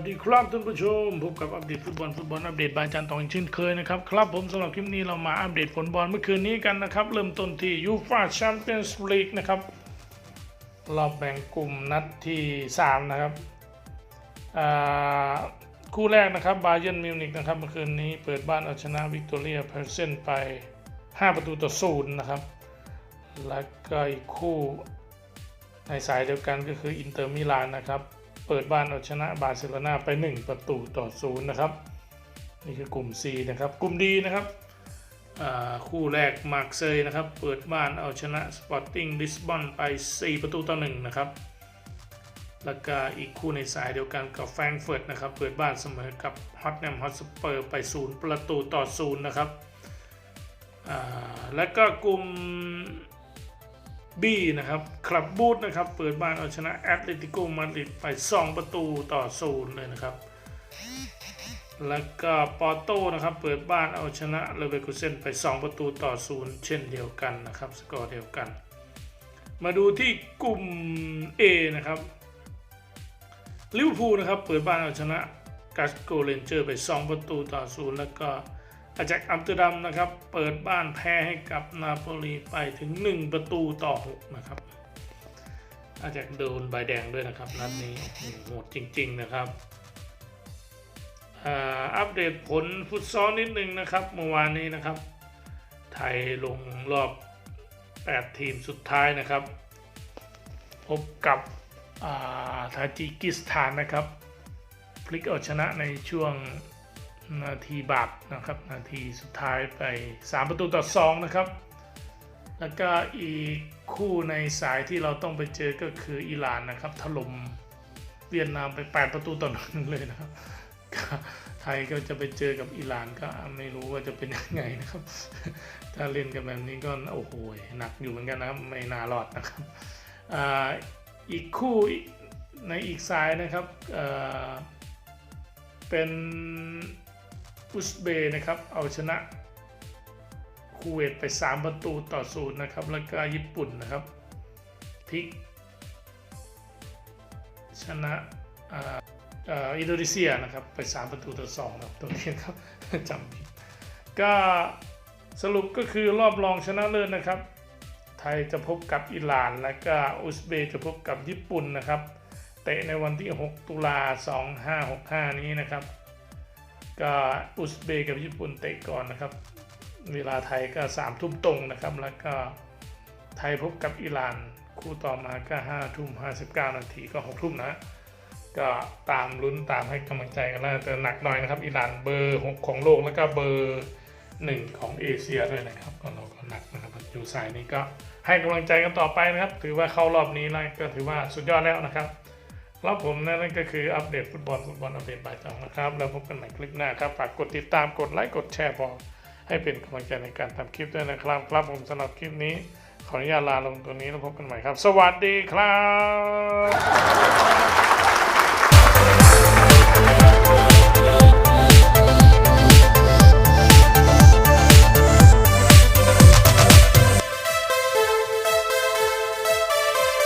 วัสดีครับท่านผู้ชมพบกับอัปเดตฟุตบอลฟุตบอลอัปเดตบายจันทร์ตองเช่นเคยนะครับครับผมสำหรับคลิปนี้เรามาอัปเดตผลบอลเมื่อคืนนี้กันนะครับ เริ่มต้นที่ยูฟ่าแชมเปี้ยนส์ลีกนะครับรอบแบ่งกลุ่มนัดที่ 3 นะครับคู่แรกนะครับบาเยิร์นมิวนิกนะครับเมื่อคืนนี้เปิดบ้านเอาชนะวิกตอเรียเพอร์เซนไป 5 ประตูต่อศูนย์นะครับ แล้วก็อีกคู่ในสายเดียวกันก็คืออินเตอร์มิลานนะครับ เปิดบ้านเอาชนะบาร์เซโลนาไป 1 ประตูต่อศูนย์นะครับ นี่คือกลุ่ม C นะครับ กลุ่ม D นะครับคู่แรกมาร์กเซยนะครับ เปิดบ้านเอาชนะสปอร์ติ้งลิสบอนไป 4 ประตูต่อ1นะครับแล้วก็อีกคู่ในสายเดียวกันกับแฟรงเฟิร์ตนะครับ เปิดบ้านเสมอกับฮอตแนมฮอตสเปอร์ไป 0 ประตูต่อ 0 นะครับ แล้วก็กลุ่ม B นะครับคลับบูธนะครับ เปิดบ้านเอาชนะแอตเลติโกมาดริดไป 2 ประตูต่อศูนย์เลยนะครับ แล้วก็ปอร์โตนะครับ เปิดบ้านเอาชนะเลเวอร์คูเซนไป 2 ประตูต่อศูนย์เช่นเดียวกันนะครับ สกอร์เดียวกัน มาดูที่กลุ่ม A นะครับลิเวอร์พูลนะครับ เปิดบ้านเอาชนะกัสโกเรนเจอร์ไป 2 ประตูต่อศูนย์แล้วก็ อาจากอัมสเตอร์ดัมนะครับ เปิดบ้านแพ้ให้กับนาโปลีไปถึง 1 ประตูต่อ 6 นะครับ อาจากโดนใบแดงด้วยนะครับ นัดนี้โหดจริง ๆ นะครับอ่าอัปเดตผลฟุตซอลนิดนึงนะครับ เมื่อวานนี้นะครับ ไทยลงรอบ 8 ทีมสุดท้ายนะครับ พบกับอ่าทาจิกิสถานนะครับ พลิกเอาชนะในช่วง นาทีบาปนะครับ นาทีสุดท้ายไป 3 ประตูต่อ 2 นะครับ แล้วก็อีกคู่ในสายที่เราต้องไปเจอก็คืออิหร่านนะครับถล่มเวียดนามไป 8 ประตูต่อหนึ่งเลยนะครับไทยก็จะไปเจอกับอิหร่านก็ไม่รู้ว่าจะเป็นยังไงนะครับ ถ้าเล่นกันแบบนี้ก็โอ้โหหนักอยู่เหมือนกันนะครับไม่น่ารอดนะครับอ,อีกคู่ในอีกสายนะครับเป็น อุซเบย์นะครับเอาชนะคูเวตไป 3 ประตูต่อศูนย์นะครับ แล้วก็ญี่ปุ่นนะครับพลิกชนะอินโดนีเซียนะครับไป 3 ประตูต่อ2นะครับตรงนี้ครับจำผิดก็สรุปก็คือรอบรองชนะเลิศนะครับ ไทยจะพบกับอิหร่าน และก็อุซเบย์จะพบกับญี่ปุ่นนะครับ เตะในวันที่ 6 ตุลา2565 นี้นะครับ ก็อุซเบย์กับญี่ปุ่นเตะก่อนนะครับ เวลาไทยก็สามทุ่มตรงนะครับ แล้วก็ไทยพบกับอิหร่าน คู่ต่อมาก็ห้าทุ่มห้าสิบเก้านาทีก็หกทุ่มนะก็ตามลุ้นตามให้กำลังใจกันแล้วแต่หนักหน่อยนะครับอิหร่านเบอร์หกของโลกแล้วก็เบอร์หนึ่งของเอเชียด้วยนะครับก็เราก็หนักนะครับอยู่สายนี้ก็ให้กำลังใจกันต่อไปนะครับ ถือว่าเข้ารอบนี้แล้วก็ถือว่าสุดยอดแล้วนะครับ แล้วผมนั่นก็คืออัปเดตฟุตบอลฟุตบอลอัปเดตบ่ายสองนะครับ แล้วพบกันใหม่คลิปหน้าครับ ฝากกดติดตามกดไลค์กดแชร์พอให้เป็นกำลังใจในการทำคลิปด้วยนะครับ ครับผมสำหรับคลิปนี้ ขออนุญาตลาลงตัวนี้แล้วพบกันใหม่ครับ สวัสดีครับ